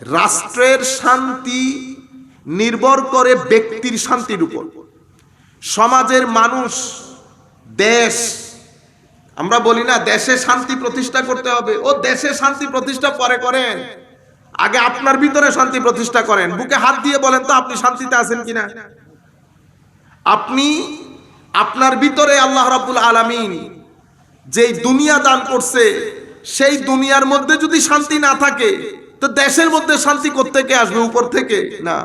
রাষ্ট্রের শান্তি নির্ভর করে ব্যক্তির শান্তির উপর। সমাজের মানুষ, দেশ, আমরা বলি না দেশে শান্তি প্রতিষ্ঠা করতে হবে। ও দেশে শান্তি প্রতিষ্ঠা পরে করেন। আগে আপনার ভিতরে শান্তি প্রতিষ্ঠা করেন। বুকে হাত দিয়ে বলেন তো আপনি শান্তিতে আছেন কিনা? আপনি, আপনার ভিতরে আল্লাহ রাব্বুল আলামিন যেই দুনিয়া দান করছে, সেই দুনিয়ার মধ্যে যদি শান্তি না থাকে তো দেশের মধ্যে শান্তি থেকে আসবে? উপর থেকে? না।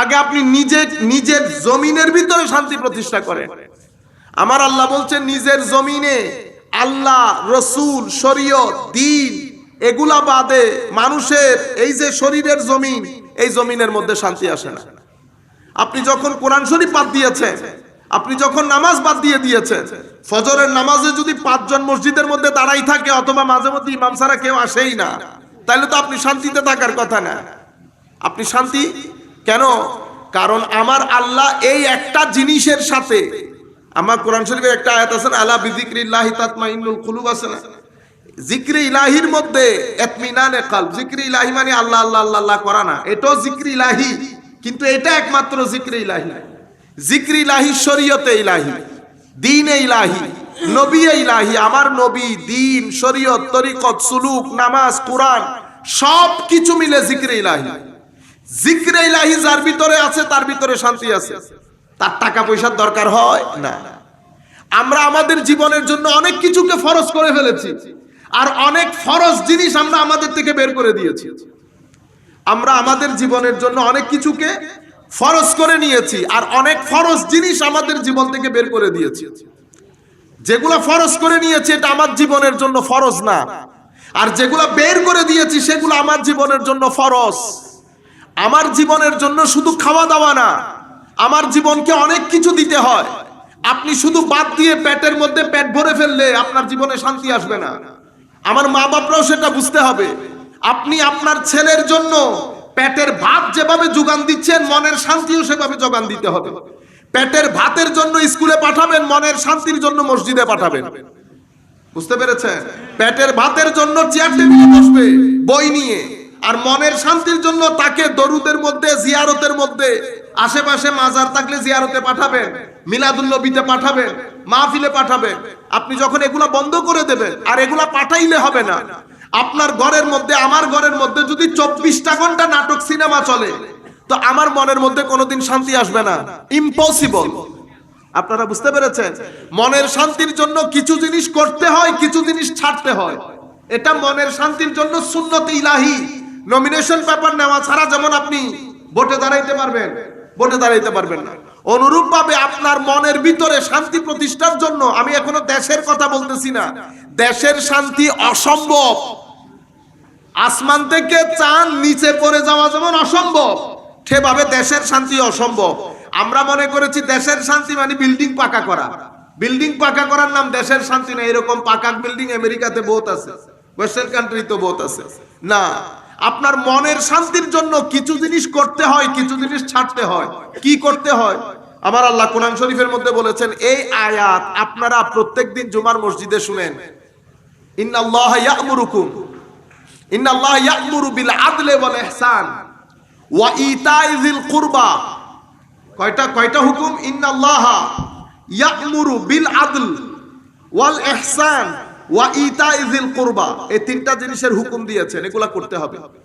আগে আপনি নিজে, নিজের জমিনের ভিতরে শান্তি প্রতিষ্ঠা করেন। আমার আল্লাহ বলছেন, নিজের জমিনে আল্লাহ, রসুল, শরীয়ত, দিন, এগুলা বাদে মানুষের এই যে শরীরের জমিন, এই জমিনের মধ্যে শান্তি আসে না। আপনি যখন কোরআন শরীফ বাদ দিয়েছেন, আপনি যখন নামাজ বাদ দিয়ে দিয়েছেন, ফজরের নামাজে যদি পাঁচজন মসজিদের মধ্যে দাঁড়াই থাকে, অথবা মাঝে মধ্যে ইমাম ছাড়া কেউ আসেই না। তাহলে তো আপনি শান্তিতে থাকার কথা না। আপনি শান্তি? কেন? কারণ আমার আল্লাহ এই একটা জিনিসের সাথে, আমার কোরআন শরীফে একটা আয়াত আছে না, আলা বিজিক্রিল্লাহি তাতমাইন্নুল কুলুব আছে না? জিক্রি ইলাহির মধ্যে এতমিনানে কাল জিক্রি ইলাহি মানে আল্লাহ আল্লাহ আল্লাহ আল্লাহ করা না। এটাও জিক্রি ইলাহি, কিন্তু এটা একমাত্র জিক্রি ইলাহি। জিক্রি ইলাহি শরীয়তে ইলাহি, দিনে ইলাহি। নবী ইলাহি, আমার নবী, দিন, শরীয়ত, তরিকত, সুলুক, নামাজ, কোরআন সব কিছু মিলে জিক্রি ইলাহি। জিক্রে ইলাহি যার ভিতরে আছে, তার ভিতরে শান্তি আছে। তার টাকা পয়সার দরকার হয়? না। আমরা আমাদের জীবনের জন্য অনেক কিছুকে ফরজ করে ফেলেছি। আর অনেক ফরজ জিনিস আমরা আমাদের থেকে বের করে দিয়েছি। আমরা আমাদের জীবনের জন্য অনেক কিছুকে ফরজ করে নিয়েছি। আর অনেক ফরজ জিনিস আমাদের জীবন থেকে বের করে দিয়েছি। যেগুলো ফরজ করে নিয়েছি, এটা আমার জীবনের জন্য ফরজ না। আর যেগুলো বের করে দিয়েছি, সেগুলো আমার জীবনের জন্য ফরজ। আমার জীবনের জন্য শুধু খাওয়া দাওয়া না, আমার জীবনকে অনেক কিছু দিতে হয়। আপনি শুধু বাদ দিয়ে পেটের মধ্যে পেট ভরে ফেললে আপনার জীবনে শান্তি আসবে না। আমার মা বাপরাও সেটা বুঝতে হবে। আপনি আপনার ছেলের জন্য পেটের ভাত যেভাবে যোগান দিচ্ছেন, মনের শান্তিও সেভাবে যোগান দিতে হবে। পেটের ভাতের জন্য স্কুলে পাঠাবেন, মনের শান্তির জন্য মসজিদে পাঠাবেন। বুঝতে পেরেছেন? পেটের ভাতের জন্য চেয়ার টেবিলে বসবে, বই নিয়ে। আর মনের শান্তির জন্য তাকে দরুদের মধ্যে, জিয়ারতের মধ্যে, আশেপাশে মাজার থাকলে জিয়ারতে পাঠাবেন মিলাদুল্নবীতে পাঠাবেন, মাহফিলে পাঠাবেন। আপনি যখন এগুলা বন্ধ করে দেবেন, আর এগুলা পাঠাইলে হবে না। আপনার ঘরের মধ্যে, আমার ঘরের মধ্যে যদি চব্বিশটা ঘণ্টা নাটক, সিনেমা চলে তো আমার মনের মধ্যে কোনোদিন শান্তি আসবে না। ইম্পসিবল আপনারা বুঝতে পেরেছেন? মনের শান্তির জন্য কিছু জিনিস করতে হয়, কিছু জিনিস ছাড়তে হয়। এটা মনের শান্তির জন্য সুন্নত ইলাহি। নমিনেশন পেপার নেওয়া ছাড়া যেমন আপনি ভোটে দাঁড়াইতে পারবেন, ভোটে দাঁড়াইতে পারবেন না। অনুরূপ ভাবে আপনার মনের ভিতরে শান্তি প্রতিষ্ঠার জন্য আমি এখনও দেশের কথা বলতেছি না। দেশের শান্তি অসম্ভব। আসমান থেকে চান নিচে পড়ে যাওয়া যেমন অসম্ভব। সেভাবে দেশের শান্তি অসম্ভব। আমরা মনে করেছি দেশের শান্তি মানে বিল্ডিং পাকা করা। বিল্ডিং পাকা করার নাম দেশের শান্তি না, এরকম পাকা বিল্ডিং আমেরিকাতে বহুত আছে ওয়েস্টার্ন কান্ট্রি তো বহুত আছে। না, আপনার মনের শান্তির জন্য কিছু জিনিস করতে হয়, কিছু জিনিস ছাড়তে হয়। কি করতে হয়? আমার আল্লাহ কোরআন শরীফের মধ্যে বলেছেন, এই আয়াত আপনারা প্রত্যেকদিন জুমার মসজিদে শুনেন। ইন্নাল্লাহ ইয়ামুরুকুম, ইন্নাল্লাহ ইয়ামুরু বিল আদলি ওয়াল ইহসান। ওয়া কুরবা। কয়টা কয়টা হুকুম? বিল আদল ওয়াল ওয়া এই তিনটা জিনিসের হুকুম দিয়েছেন, এগুলা করতে হবে।